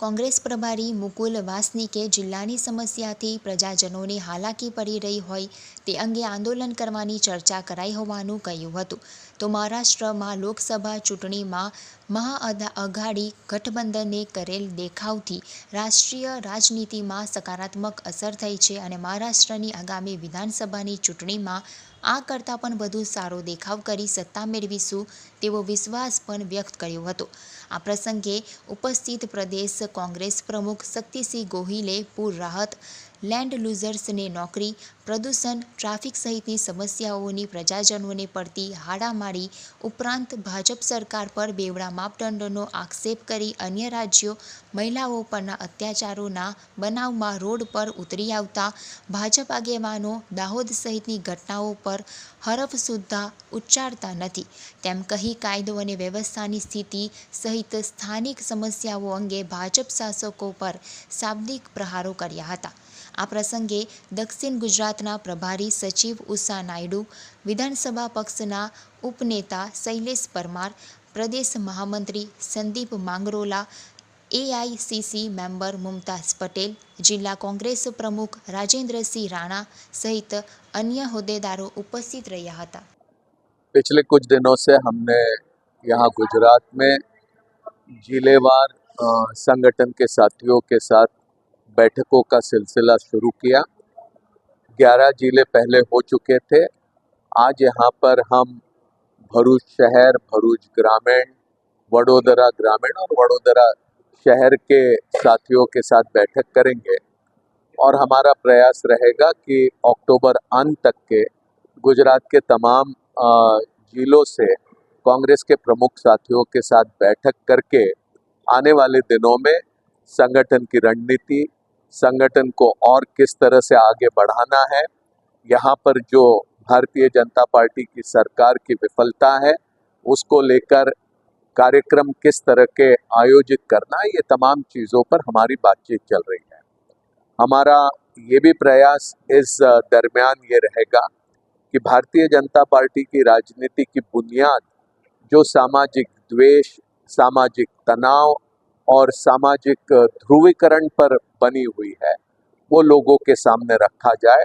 કોંગ્રેસ પ્રભારી મુકુલ વાસનિકે જિલ્લાની સમસ્યાથી પ્રજાજનોને હાલાકી પડી રહી હોય તે અંગે આંદોલન કરવાની ચર્ચા કરાઈ હોવાનું કહ્યું હતું. તો મહારાષ્ટ્રમાં લોકસભા ચૂંટણીમાં મહાઅઘાડી ગઠબંધને કરેલ દેખાવથી રાષ્ટ્રીય રાજનીતિમાં સકારાત્મક અસર થઈ છે અને મહારાષ્ટ્રની આગામી વિધાનસભાની ચૂંટણીમાં આ કરતાં પણ વધુ સારો દેખાવ કરી સત્તા મેળવીશું તેવો વિશ્વાસ પણ વ્યક્ત કર્યો હતો. આ પ્રસંગે ઉપસ્થિત પ્રદેશ કોંગ્રેસ પ્રમુખ શક્તિસિંહ ગોહિલે પૂર રાહત, લેન્ડ લૂઝર્સને નોકરી, પ્રદૂષણ, ટ્રાફિક સહિતની સમસ્યાઓની પ્રજાજનોને પડતી હાડામારી ઉપરાંત ભાજપ સરકાર પર બેવડા માપદંડોનો આક્ષેપ કરી અન્ય રાજ્યો મહિલાઓ પરના અત્યાચારોના બનાવમાં રોડ પર ઉતરી આવતા ભાજપ આગેવાનો દાહોદ સહિતની ઘટનાઓ પર હરફ સુદ્ધા ઉચ્ચારતા નથી. તેમ કહી કાયદો અને વ્યવસ્થાની સ્થિતિ સહિત સ્થાનિક સમસ્યાઓ અંગે ભાજપ શાસકો પર શાબ્દિક પ્રહારો કર્યા હતા. આ પ્રસંગે દક્ષિણ ગુજરાતના પ્રભારી સચિવ ઉષા નાયડુ વિધાનસભા પક્ષના ઉપનેતા શૈલેષ પરમાર પ્રદેશ મહામંત્રી સંદીપ માંગરોલા એઆઈસીસી મેમ્બર મુમતાઝ પટેલ જિલ્લા કોંગ્રેસ પ્રમુખ રાજેન્દ્રસિંહ રાણા સહિત અન્ય હોદ્દેદારો ઉપસ્થિત રહ્યા હતા पिछले कुछ दिनों से हमने यहाँ गुजरात में जिलेवार अ, संगठन के साथियों के साथ बैठकों का सिलसिला शुरू किया। ग्यारह ज़िले पहले हो चुके थे। आज यहाँ पर हम भरूच शहर, भरूच ग्रामीण, वडोदरा ग्रामीण और वडोदरा शहर के साथियों के साथ बैठक करेंगे। और हमारा प्रयास रहेगा कि अक्टूबर अंत तक के गुजरात के तमाम जिलों से कांग्रेस के प्रमुख साथियों के साथ बैठक करके आने वाले दिनों में संगठन की रणनीति संगठन को और किस तरह से आगे बढ़ाना है, यहाँ पर जो भारतीय जनता पार्टी की सरकार की विफलता है, उसको लेकर कार्यक्रम किस तरह के आयोजित करना है, ये तमाम चीज़ों पर हमारी बातचीत चल रही है। हमारा ये भी प्रयास इस दरमियान ये रहेगा कि भारतीय जनता पार्टी की राजनीति की बुनियाद, जो सामाजिक द्वेष, सामाजिक तनाव और सामाजिक ध्रुवीकरण पर बनी हुई है, वो लोगों के सामने रखा जाए।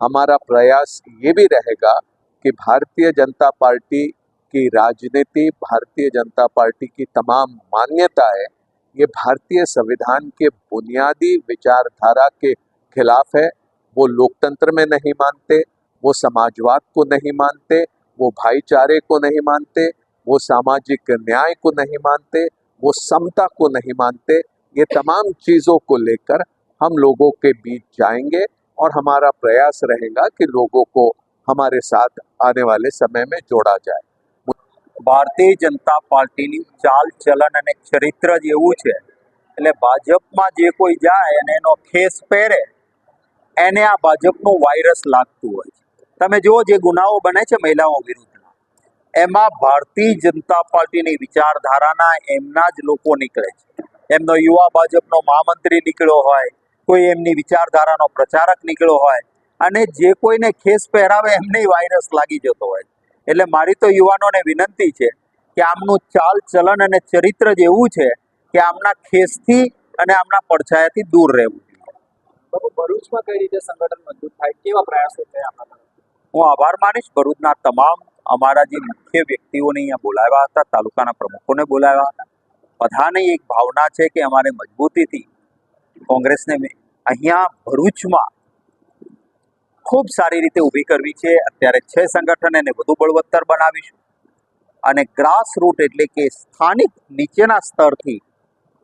हमारा प्रयास ये भी रहेगा कि भारतीय जनता पार्टी की राजनीति, भारतीय जनता पार्टी की तमाम मान्यताएँ, ये भारतीय संविधान के बुनियादी विचारधारा के खिलाफ है। वो लोकतंत्र में नहीं मानते, वो समाजवाद को नहीं मानते, वो भाईचारे को नहीं मानते, वो सामाजिक न्याय को नहीं मानते, वो समता को नहीं मानते। ये तमाम चीज़ों को लेकर हम लोगों के बीच जाएंगे और हमारा प्रयास रहेगा कि लोगों को हमारे साथ आने वाले समय में जोड़ा जाए ભારતીય જનતા પાર્ટીની ચાલ ચલન અને ચરિત્ર જ એવું છે એટલે ભાજપમાં જે કોઈ જાય અને એનો ખેસ પહેરે એને આ ભાજપનું વાયરસ લાગતું હોય છે તમે જુઓ જે ગુનાઓ બને છે મહિલાઓ વિરુદ્ધના એમાં ભારતીય જનતા પાર્ટીની વિચારધારાના એમના જ લોકો નીકળે છે એમનો યુવા ભાજપનો મહામંત્રી નીકળ્યો હોય કોઈ એમની વિચારધારાનો પ્રચારક નીકળ્યો હોય અને જે કોઈને ખેસ પહેરાવે એમને વાયરસ લાગી જતો હોય. એટલે મારી તો યુવાનોને વિનંતી છે કે આમનું ચાલ ચલન અને ચરિત્ર જ એવું છે કે આમના ખેસથી અને આમના પડછાયાથી દૂર રહેવું ભરૂચમાં કઈ રીતે સંગઠન મજબૂત થાય કેવા પ્રયાસો થયા હું આભાર માનીશ. ભરૂચના તમામ અમારા જે મુખ્ય વ્યક્તિઓને અહીંયા બોલાવ્યા હતા તાલુકાના પ્રમુખોને બોલાવ્યા હતા બધાની એક ભાવના છે કે અમારે મજબૂતીથી કોંગ્રેસને અહીંયા ભરૂચમાં ખૂબ સારી રીતે ઊભી કરવી છે અત્યારે છે સંગઠન એને વધુ બળવત્તર બનાવીશું અને ગ્રાસ રૂટ એટલે કે સ્થાનિક નીચેના સ્તરથી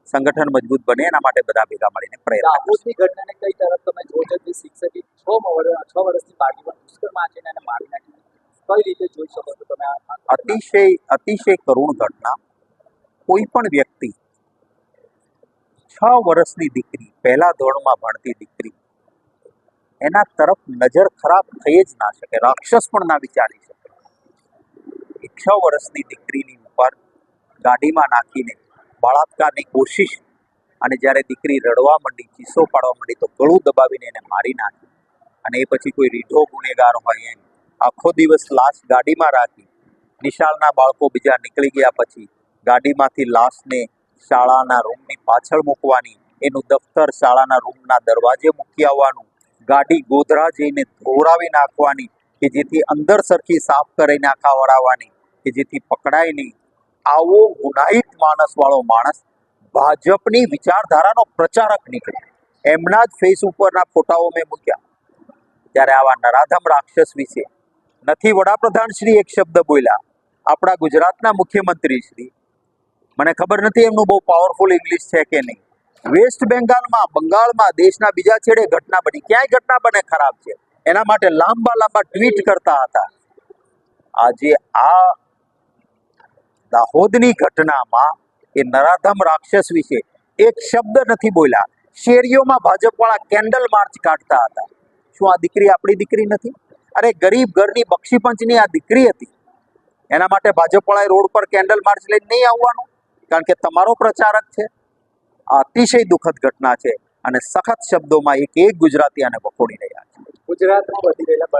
સંગઠન મજબૂત બને એના માટે બધા ભેગા મળીને પ્રયત્ન. દાહોદની ઘટનાને કઈ તરફ તમે જો છો કે શિક્ષકે છ છ વર્ષની બાળકીમાં દુષ્કર્મ આચરીને એને મારી નાખી કઈ રીતે જોઈ શકો છો તમે? અતિશય અતિશય કરુણ ઘટના કોઈ પણ વ્યક્તિ છ વર્ષની દીકરી, પહેલા ધોરણમાં ભણતી દીકરી. એના તરફ નજર ખરાબ થઈ જ ના શકે, રાક્ષસ પણ ના વિચારી શકે. એ છ વર્ષની દીકરીની ઉપર ગાડીમાં નાખીને બળાત્કારની કોશિશ અને જ્યારે દીકરી રડવા માંડી, ચીસો પાડવા માંડી, તો ગળું દબાવીને એને મારી નાખી. અને એ પછી કોઈ રીઢો ગુનેગાર હોય એમ, આખો દિવસ લાશ ગાડીમાં રાખી. નિશાળના બાળકો બીજા નીકળી ગયા પછી ગાડીમાંથી લાશને શાળાના રૂમની પાછળ મૂકવાની. એનું દફતર શાળાના રૂમના દરવાજે મૂકી આવવાનું. ગાડી ગોધરા જઈને ધોરાવી નાખવાની કે જેથી અંદર સરખી સાફ કરી નાખા વળાવવાની કે જેથી પકડાય નહીં આવો ગુનાહિત માણસવાળો માણસ ભાજપની વિચારધારાનો પ્રચારક નીકળે. એમના જ ફેસ ઉપરના ફોટાઓ મેં મૂક્યા. ત્યારે આવા નરાધમ રાક્ષસ વિશે નથી વડાપ્રધાન શ્રી એક શબ્દ બોલ્યા. આપણા ગુજરાતના મુખ્યમંત્રી શ્રી મને ખબર નથી એમનું બહુ પાવરફુલ ઇંગ્લિશ છે કે નહીં. વેસ્ટ બેંગાલમાં બંગાળમાં, દેશના બીજા છેડે ઘટના બની. ક્યાંય ઘટના બને ખરાબ છે? એના માટે લાંબા લાંબા ટ્વીટ કરતા હતા. આજે આ દાહોદની ઘટનામાં એ નરાધમ રાક્ષસ વિશે એક શબ્દ નથી બોલ્યા. શેરીઓમાં ભાજપવાળા કેન્ડલ માર્ચ કાઢતા હતા. શું આ દીકરી આપણી દીકરી નથી? અરે ગરીબ ઘરની બક્ષીપંચની આ દીકરી હતી. એના માટે ભાજપવાળાએ રોડ પર કેન્ડલ માર્ચ લઈને નહીં આવવાનું? કારણ કે તમારો પ્રચારક છે. આ અતિશય દુઃખદ ઘટના છે અને સખત શબ્દોમાં એક એક ગુજરાતી આને વખોડી રહ્યા છે. ગુજરાતમાં વધી રહેલા